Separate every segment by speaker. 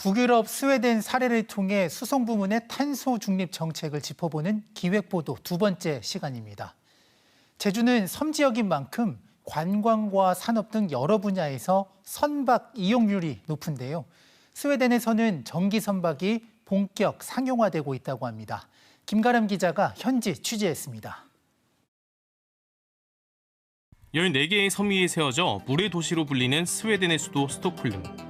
Speaker 1: 북유럽 스웨덴 사례를 통해 수송 부문의 탄소 중립 정책을 짚어보는 기획보도 두 번째 시간입니다. 제주는 섬지역인 만큼 관광과 산업 등 여러 분야에서 선박 이용률이 높은데요. 스웨덴에서는 전기 선박이 본격 상용화되고 있다고 합니다. 김가람 기자가 현지 취재했습니다.
Speaker 2: 14개의 섬 위에 세워져 물의 도시로 불리는 스웨덴의 수도 스톡홀름.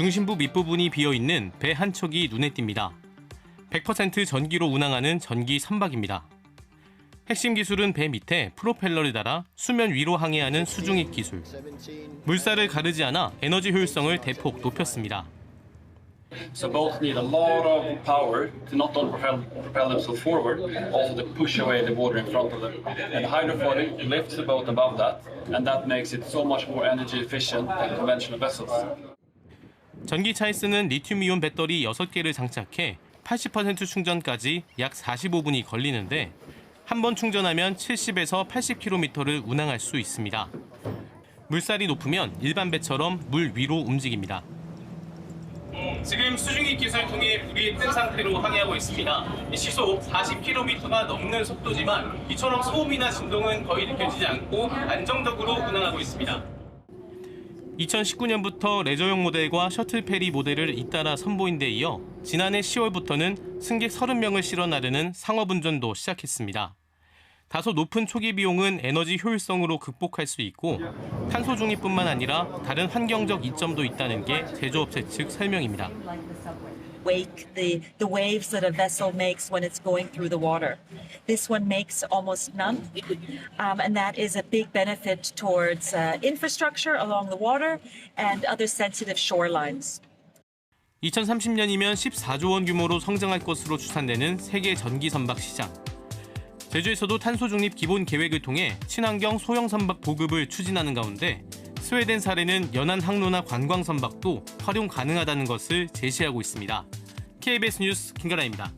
Speaker 2: 중심부 밑부분이 비어 있는 배 한 척이 눈에 띕니다. 100% 전기로 운항하는 전기 선박입니다. 핵심 기술은 배 밑에 프로펠러를 달아 수면 위로 항해하는 수중입 기술. 물살을 가르지 않아 에너지 효율성을 대폭 높였습니다.
Speaker 3: So both need a lot of power to not only propel, propel themselves forward, also to push away the water in front of them. And the hydrophonic lifts the boat above that, and that makes it so much more energy efficient than conventional vessels.
Speaker 2: 전기차에 쓰는 리튬이온 배터리 6개를 장착해 80% 충전까지 약 45분이 걸리는데 한 번 충전하면 70에서 80km를 운항할 수 있습니다. 물살이 높으면 일반 배처럼 물 위로 움직입니다. 지금 수중입 기술을 통해 물이 뜬 상태로 항해하고 있습니다. 이 시속 40km가 넘는 속도지만 이처럼 소음이나 진동은 거의 느껴지지 않고 안정적으로 운항하고 있습니다. 2019년부터 레저용 모델과 셔틀 페리 모델을 잇따라 선보인 데 이어 지난해 10월부터는 승객 30명을 실어 나르는 상업운전도 시작했습니다. 다소 높은 초기 비용은 에너지 효율성으로 극복할 수 있고 탄소 중립뿐만 아니라 다른 환경적 이점도 있다는 게 제조업체 측 설명입니다.
Speaker 4: Wake the, the waves that a vessel makes when it's going through the water. This one makes almost none, um, and that is a big benefit towards uh, infrastructure along the water and other sensitive shorelines.
Speaker 2: 2030년이면 14조 원 규모로 성장할 것으로 추산되는 세계 전기 선박 시장. 제주에서도 탄소 중립 기본 계획을 통해 친환경 소형 선박 보급을 추진하는 가운데 스웨덴 사례는 연안 항로나 관광 선박도 활용 가능하다는 것을 제시하고 있습니다. KBS 뉴스 김가라입니다.